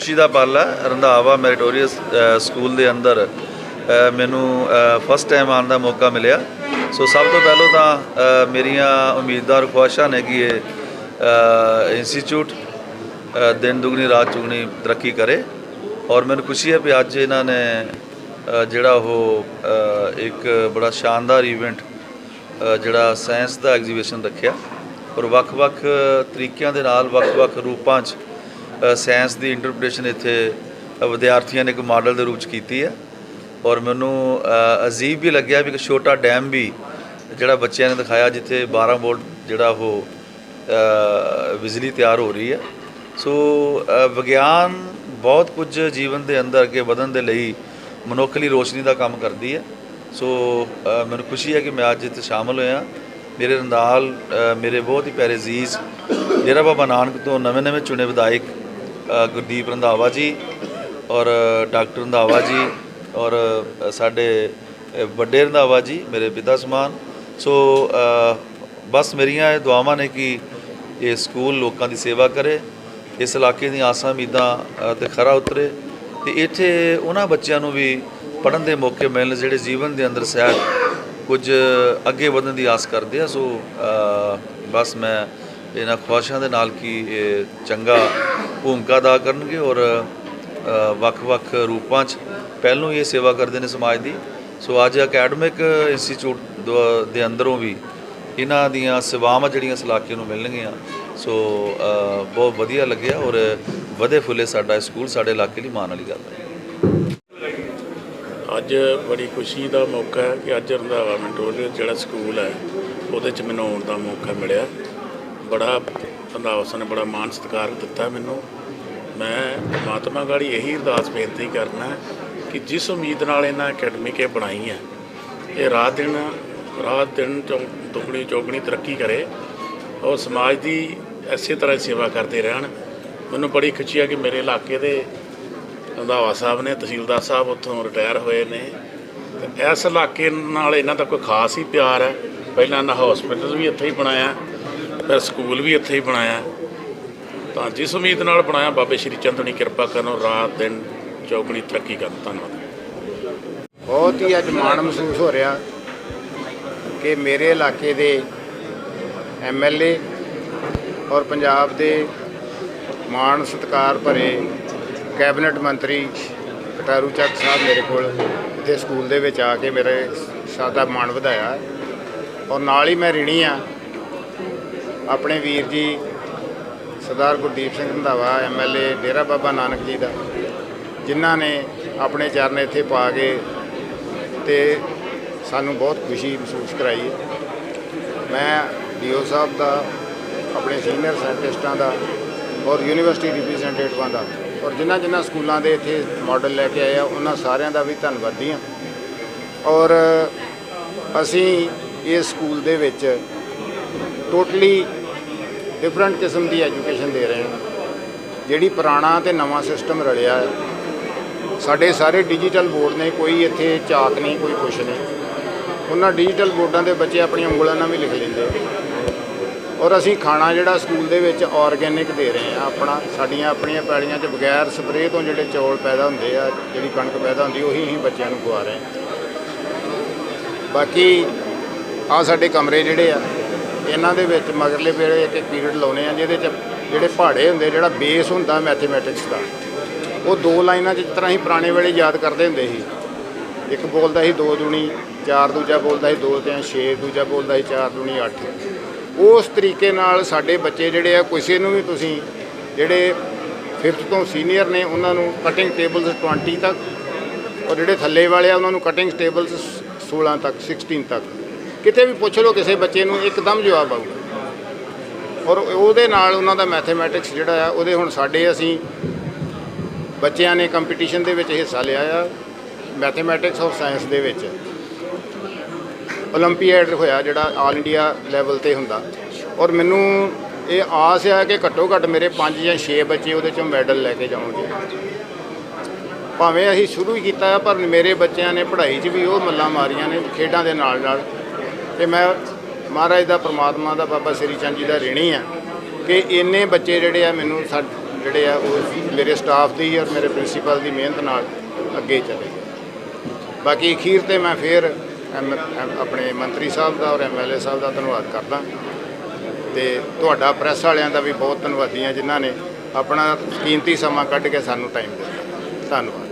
ਖੁਸ਼ੀ ਦਾ ਪਲ ਹੈ। ਰੰਧਾਵਾ ਮੈਰੀਟੋਰੀਅਸ ਸਕੂਲ ਦੇ ਅੰਦਰ ਮੈਨੂੰ ਫਸਟ ਟਾਈਮ ਆਉਣ ਦਾ ਮੌਕਾ ਮਿਲਿਆ। ਸੋ ਸਭ ਤੋਂ ਪਹਿਲਾਂ ਤਾਂ ਮੇਰੀਆਂ ਉਮੀਦਵਾਰ ਖੁਆਇਸ਼ਾਂ ਨੇ ਕਿ ਇਹ ਇੰਸਟੀਚਿਊਟ ਦਿਨ ਦੁਗਣੀ, ਰਾਤ ਚੁਗਣੀ ਤਰੱਕੀ ਕਰੇ। ਔਰ ਮੈਨੂੰ ਖੁਸ਼ੀ ਹੈ ਕਿ ਅੱਜ ਇਹਨਾਂ ਨੇ ਜਿਹੜਾ ਉਹ ਇੱਕ ਬੜਾ ਸ਼ਾਨਦਾਰ ਇਵੈਂਟ ਜਿਹੜਾ ਸਾਇੰਸ ਦਾ ਐਗਜ਼ੀਬਿਸ਼ਨ ਰੱਖਿਆ। ਔਰ ਵੱਖ-ਵੱਖ ਤਰੀਕਿਆਂ ਦੇ ਨਾਲ ਵੱਖ-ਵੱਖ ਰੂਪਾਂ 'ਚ ਸਾਇੰਸ ਦੀ ਇੰਟਰਪ੍ਰੀਟੇਸ਼ਨ ਇੱਥੇ ਵਿਦਿਆਰਥੀਆਂ ਨੇ ਇੱਕ ਮਾਡਲ ਦੇ ਰੂਪ 'ਚ ਕੀਤੀ ਹੈ। ਔਰ ਮੈਨੂੰ ਅਜੀਬ ਵੀ ਲੱਗਿਆ ਵੀ ਇੱਕ ਛੋਟਾ ਡੈਮ ਵੀ ਜਿਹੜਾ ਬੱਚਿਆਂ ਨੇ ਦਿਖਾਇਆ ਜਿੱਥੇ 12 ਵੋਲਟ ਜਿਹੜਾ ਉਹ ਬਿਜਲੀ ਤਿਆਰ ਹੋ ਰਹੀ ਹੈ। ਸੋ ਵਿਗਿਆਨ ਬਹੁਤ ਕੁਝ ਜੀਵਨ ਦੇ ਅੰਦਰ ਅੱਗੇ ਵਧਣ ਦੇ ਲਈ ਮਨੁੱਖ ਲਈ ਰੋਸ਼ਨੀ ਦਾ ਕੰਮ ਕਰਦੀ ਹੈ। ਸੋ ਮੈਨੂੰ ਖੁਸ਼ੀ ਹੈ ਕਿ ਮੈਂ ਅੱਜ ਇੱਥੇ ਸ਼ਾਮਲ ਹੋਇਆ। ਮੇਰੇ ਨਾਲ ਮੇਰੇ ਬਹੁਤ ਹੀ ਪਿਆਰੇ ਅਜ਼ੀਜ਼ ਡੇਰਾ ਬਾਬਾ ਨਾਨਕ ਤੋਂ ਨਵੇਂ ਨਵੇਂ ਚੁਣੇ ਵਿਧਾਇਕ ਗੁਰਦੀਪ ਰੰਧਾਵਾ ਜੀ ਔਰ ਡਾਕਟਰ ਰੰਧਾਵਾ ਜੀ ਔਰ ਸਾਡੇ ਵੱਡੇ ਰੰਧਾਵਾ ਜੀ ਮੇਰੇ ਪਿਤਾ ਸਮਾਨ। ਸੋ ਬਸ ਮੇਰੀਆਂ ਇਹ ਦੁਆਵਾਂ ਨੇ ਕਿ ਇਹ ਸਕੂਲ ਲੋਕਾਂ ਦੀ ਸੇਵਾ ਕਰੇ ਇਸ ਇਲਾਕੇ ਦੀਆਂ ਆਸਾਂ ਉਮੀਦਾਂ ਅ, ਤੇ ਖਰਾ ਉਤਰੇ ਤੇ ਇੱਥੇ ਉਹਨਾਂ ਬੱਚਿਆਂ ਨੂੰ ਵੀ ਪੜ੍ਹਨ ਦੇ ਮੌਕੇ ਮਿਲਣ ਜਿਹੜੇ ਜੀਵਨ ਦੇ ਅੰਦਰ ਸ਼ਾਇਦ ਕੁਝ ਅੱਗੇ ਵਧਣ ਦੀ ਆਸ ਕਰਦੇ ਆ। ਸੋ ਬਸ ਮੈਂ ਇਹਨਾਂ ਖੁਆਇਸ਼ਾਂ ਦੇ ਨਾਲ ਕਿ ਇਹ ਚੰਗਾ ਭੂਮਿਕਾ ਅਦਾ ਕਰਨਗੇ ਔਰ ਵੱਖ-ਵੱਖ ਰੂਪਾਂ 'ਚ ਪਹਿਲੋਂ ਹੀ ਇਹ ਸੇਵਾ ਕਰਦੇ ਨੇ ਸਮਾਜ ਦੀ। ਸੋ ਅੱਜ ਅਕੈਡਮਿਕ ਇੰਸਟੀਚਿਊਟ ਦ- ਦੇ ਅੰਦਰੋਂ ਵੀ ਇਹਨਾਂ ਦੀਆਂ ਸੇਵਾਵਾਂ ਜਿਹੜੀਆਂ ਇਸ ਇਲਾਕੇ ਨੂੰ ਮਿਲਣਗੀਆਂ। ਸੋ ਬਹੁਤ ਵਧੀਆ ਲੱਗਿਆ ਔਰ ਵਧੇ ਫੁੱਲੇ ਸਾਡਾ ਸਕੂਲ ਸਾਡੇ ਇਲਾਕੇ ਲਈ ਮਾਣ ਵਾਲੀ ਗੱਲ ਹੈ। ਅੱਜ ਬੜੀ ਖੁਸ਼ੀ ਦਾ ਮੌਕਾ ਹੈ ਕਿ ਅੱਜ ਰੰਧਾਵਾ ਮੈਟੋਰੀਅਲ ਜਿਹੜਾ ਸਕੂਲ ਹੈ, ਉਹਦੇ 'ਚ ਮੈਨੂੰ ਆਉਣ ਦਾ ਮੌਕਾ ਮਿਲਿਆ। ਬੜਾ ਰੰਧਾਵਾ ਸਾਹਿਬ ਨੇ ਬੜਾ ਮਾਣ ਸਤਿਕਾਰ ਦਿੱਤਾ ਮੈਨੂੰ। ਮੈਂ ਪਰਮਾਤਮਾ ਗਾੜੀ ਇਹੀ ਅਰਦਾਸ ਬੇਨਤੀ ਕਰਨਾ ਕਿ ਜਿਸ ਉਮੀਦ ਨਾਲ ਇਹਨਾਂ ਅਕੈਡਮੀ ਇਹ ਬਣਾਈ ਹੈ, ਇਹ ਰਾਤ ਦਿਨ ਰਾਤ ਦਿਨ ਚੌ, ਦੁਗਣੀ ਚੌਗਣੀ ਤਰੱਕੀ ਕਰੇ। ਔਰ ਸਮਾਜ ਦੀ ਐਸੇ ਤਰ੍ਹਾਂ ਸੇਵਾ ਕਰਦੇ ਰਹਿਣ। ਮੈਨੂੰ ਬੜੀ ਖੁਸ਼ੀ ਹੈ ਕਿ ਮੇਰੇ ਇਲਾਕੇ ਦੇ ਰੰਧਾਵਾ ਸਾਹਿਬ ਨੇ, ਤਹਿਸੀਲਦਾਰ ਸਾਹਿਬ ਉੱਥੋਂ ਰਿਟਾਇਰ ਹੋਏ ਨੇ। ਤੇ ਇਸ ਇਲਾਕੇ ਨਾਲ ਇਹਨਾਂ ਦਾ ਕੋਈ ਖਾਸ ਹੀ ਪਿਆਰ ਹੈ। ਪਹਿਲਾਂ ਇਹਨਾਂ ਹਸਪੀਟਲ ਵੀ ਇੱਥੇ ਹੀ ਬਣਾਇਆ। ਫਿਰ ਸਕੂਲ ਵੀ ਇੱਥੇ ਹੀ ਬਣਾਇਆ। ਤਾਂ ਜਿਸ ਉਮੀਦ ਨਾਲ ਬਣਾਇਆ, ਬਾਬੇ ਸ਼੍ਰੀ ਚੰਦਨੀ ਕਿਰਪਾ ਕਰਨ ਰਾਤ ਦਿਨ ਚੌਗਣੀ ਤਰੱਕੀ ਕਰਨ। ਧੰਨਵਾਦ। ਬਹੁਤ ਹੀ ਅੱਜ ਮਾਣ ਮਹਿਸੂਸ ਹੋ ਰਿਹਾ ਕਿ ਮੇਰੇ ਇਲਾਕੇ ਦੇ ਐਮਐਲਏ ਔਰ ਪੰਜਾਬ ਦੇ ਮਾਣ ਸਤਿਕਾਰ ਭਰੇ ਕੈਬਨਿਟ ਮੰਤਰੀ ਕਟਾਰੂ ਚੱਕ ਸਾਹਿਬ ਮੇਰੇ ਕੋਲ ਇੱਥੇ ਸਕੂਲ ਦੇ ਵਿੱਚ ਆ ਕੇ ਮੇਰੇ ਸਾਦਾ ਮਾਣ ਵਧਾਇਆ। ਔਰ ਨਾਲ ਹੀ ਮੈਂ ਰਿਣੀ ਆ। ਆਪਣੇ ਵੀਰ ਜੀ, ਸਰਦਾਰ ਗੁਰਦੀਪ ਸਿੰਘ ਰੰਧਾਵਾ ਐਮਐਲਏ ਡੇਰਾ ਬਾਬਾ ਨਾਨਕ ਜੀ ਦਾ, ਜਿਨ੍ਹਾਂ ਨੇ ਆਪਣੇ ਚਰਨ ਇੱਥੇ ਪਾ ਕੇ ਤੇ ਸਾਨੂੰ ਬਹੁਤ ਖੁਸ਼ੀ ਮਹਿਸੂਸ ਕਰਾਈ ਹੈ। ਮੈਂ ਡੀਓ ਸਾਹਿਬ ਦਾ, ਆਪਣੇ ਸੀਨੀਅਰ ਸਾਇੰਟਿਸਟਾਂ ਦਾ ਔਰ ਯੂਨੀਵਰਸਿਟੀ ਰਿਪਰੈਜ਼ੈਂਟੇਟਿਵਾਂ ਦਾ ਔਰ ਜਿਨ੍ਹਾਂ ਜਿਨ੍ਹਾਂ ਸਕੂਲਾਂ ਦੇ ਇੱਥੇ ਮਾਡਲ ਲੈ ਕੇ ਆਏ ਆ, ਉਹਨਾਂ ਸਾਰਿਆਂ ਦਾ ਵੀ ਧੰਨਵਾਦੀ ਹਾਂ। ਔਰ ਅਸੀਂ ਇਸ ਸਕੂਲ ਦੇ ਵਿੱਚ ਟੋਟਲੀ ਡਿਫਰੈਂਟ ਕਿਸਮ ਦੀ ਐਜੂਕੇਸ਼ਨ ਦੇ ਰਹੇ ਹਾਂ। ਜਿਹੜੀ ਪੁਰਾਣਾ ਤੇ ਨਵਾਂ ਸਿਸਟਮ ਰਲਿਆ ਹੈ। ਸਾਡੇ ਸਾਰੇ ਡਿਜੀਟਲ ਬੋਰਡ ਨੇ ਕੋਈ ਇੱਥੇ ਚਾਕ ਨਹੀਂ, ਕੋਈ ਕੁਛ ਨਹੀਂ। ਉਹਨਾਂ ਡਿਜੀਟਲ ਬੋਰਡਾਂ ਦੇ ਬੱਚੇ ਆਪਣੀਆਂ ਉਂਗਲਾਂ ਨਾਲ ਵੀ ਲਿਖ ਲੈਂਦੇ ਔਰ ਅਸੀਂ ਖਾਣਾ ਜਿਹੜਾ ਸਕੂਲ ਦੇ ਵਿੱਚ ਆਰਗੈਨਿਕ ਦੇ ਰਹੇ ਆ ਆਪਣਾ, ਸਾਡੀਆਂ ਆਪਣੀਆਂ ਪੈੜੀਆਂ 'ਚ ਬਗੈਰ ਸਪਰੇਅ ਤੋਂ ਜਿਹੜੇ ਚੌਲ ਪੈਦਾ ਹੁੰਦੇ ਆ, ਜਿਹੜੀ ਕਣਕ ਪੈਦਾ ਹੁੰਦੀ, ਉਹੀ ਅਸੀਂ ਬੱਚਿਆਂ ਨੂੰ ਖਵਾ ਰਹੇ ਹਾਂ। ਬਾਕੀ ਆ ਸਾਡੇ ਕਮਰੇ ਜਿਹੜੇ ਆ ਇਹਨਾਂ ਦੇ ਵਿੱਚ ਮਗਰਲੇ ਵੇਲੇ ਇੱਕ ਇੱਕ ਪੀਰੀਅਡ ਲਾਉਨੇ ਆ, ਜਿਹਦੇ 'ਚ ਜਿਹੜੇ ਪਹਾੜੇ ਹੁੰਦੇ, ਜਿਹੜਾ ਬੇਸ ਹੁੰਦਾ ਮੈਥਮੈਟਿਕਸ ਦਾ, ਉਹ ਦੋ ਲਾਈਨਾਂ 'ਚ ਜਿਸ ਤਰ੍ਹਾਂ ਹੀ ਪੁਰਾਣੇ ਵੇਲੇ ਯਾਦ ਕਰਦੇ ਹੁੰਦੇ ਸੀ। ਇੱਕ ਬੋਲਦਾ ਸੀ 2 ਦੂਣੀ 4 ਦੂਜਾ ਬੋਲਦਾ ਸੀ 2 ਤੇ 6 ਦੂਜਾ ਬੋਲਦਾ ਸੀ 4 ਦੂਣੀ 8 ਉਸ ਤਰੀਕੇ ਨਾਲ ਸਾਡੇ ਬੱਚੇ ਜਿਹੜੇ ਆ, ਕਿਸੇ ਨੂੰ ਵੀ ਤੁਸੀਂ ਜਿਹੜੇ 5th ਤੋਂ ਸੀਨੀਅਰ ਨੇ, ਉਹਨਾਂ ਨੂੰ ਕਟਿੰਗ ਟੇਬਲਸ 20 ਤੱਕ, ਔਰ ਜਿਹੜੇ ਥੱਲੇ ਵਾਲੇ ਆ, ਉਹਨਾਂ ਨੂੰ ਕਟਿੰਗ ਟੇਬਲਸ 16 ਤੱਕ 16 ਤੱਕ। ਕਿਤੇ ਵੀ ਪੁੱਛ ਲਓ ਕਿਸੇ ਬੱਚੇ ਨੂੰ ਇੱਕਦਮ ਜਵਾਬ ਆਊਗਾ ਔਰ ਉਹਦੇ ਨਾਲ ਉਹਨਾਂ ਦਾ ਮੈਥਮੈਟਿਕਸ ਜਿਹੜਾ ਆ ਉਹਦੇ ਹੁਣ ਸਾਡੇ ਅਸੀਂ ਬੱਚਿਆਂ ਨੇ ਕੰਪੀਟੀਸ਼ਨ ਦੇ ਵਿੱਚ ਹਿੱਸਾ ਲਿਆ ਆ ਮੈਥਮੈਟਿਕਸ ਔਰ ਸਾਇੰਸ ਦੇ ਵਿੱਚ 올림픽 ਹੋਇਆ ਜਿਹੜਾ ਆਲ ਇੰਡੀਆ ਲੈਵਲ ਤੇ ਹੁੰਦਾ ਔਰ ਮੈਨੂੰ ਇਹ ਆਸ ਆ ਕਿ ਘੱਟੋ ਘੱਟ ਮੇਰੇ 5 ਜਾਂ 6 ਬੱਚੇ ਉਹਦੇ ਚੋਂ ਮੈਡਲ ਲੈ ਕੇ ਜਾਣਗੇ ਭਾਵੇਂ ਅਸੀਂ ਸ਼ੁਰੂ ਹੀ ਕੀਤਾ ਪਰ ਮੇਰੇ ਬੱਚਿਆਂ ਨੇ ਪੜ੍ਹਾਈ 'ਚ ਵੀ ਉਹ ਮੱਲਾਂ ਮਾਰੀਆਂ ਨੇ ਖੇਡਾਂ ਦੇ ਨਾਲ ਨਾਲ ਤੇ ਮੈਂ ਮਹਾਰਾਜ ਦਾ ਪ੍ਰਮਾਤਮਾ ਦਾ ਬਾਬਾ ਸ੍ਰੀ ਚੰਦ ਜੀ ਦਾ ਰਿਣੀ ਆ ਕਿ ਇੰਨੇ ਬੱਚੇ ਜਿਹੜੇ ਆ ਮੈਨੂੰ ਸਾ- ਜਿਹੜੇ ਆ ਉਹ ਮੇਰੇ ਸਟਾਫ ਦੀ ਔਰ ਮੇਰੇ ਪ੍ਰਿੰਸੀਪਲ ਦੀ ਮਿਹਨਤ ਨਾਲ ਅੱਗੇ ਚਲੇ। ਬਾਕੀ ਅਖੀਰ ਤੇ ਮੈਂ ਫਿਰ ਐਮ- ਐਮ- ਆਪਣੇ ਮੰਤਰੀ ਸਾਹਿਬ ਦਾ ਔਰ ਐਮਐਲਏ ਸਾਹਿਬ ਦਾ ਧੰਨਵਾਦ ਕਰਦਾ। ਤੇ ਤੁਹਾਡਾ ਪ੍ਰੈਸ ਵਾਲਿਆਂ ਦਾ ਵੀ ਬਹੁਤ ਧੰਨਵਾਦੀ ਹਾਂ ਜਿਨ੍ਹਾਂ ਨੇ ਆਪਣਾ ਕੀਮਤੀ ਸਮਾਂ ਕੱਢ ਕੇ ਸਾਨੂੰ ਟਾਈਮ ਦਿੱਤਾ। ਧੰਨਵਾਦ।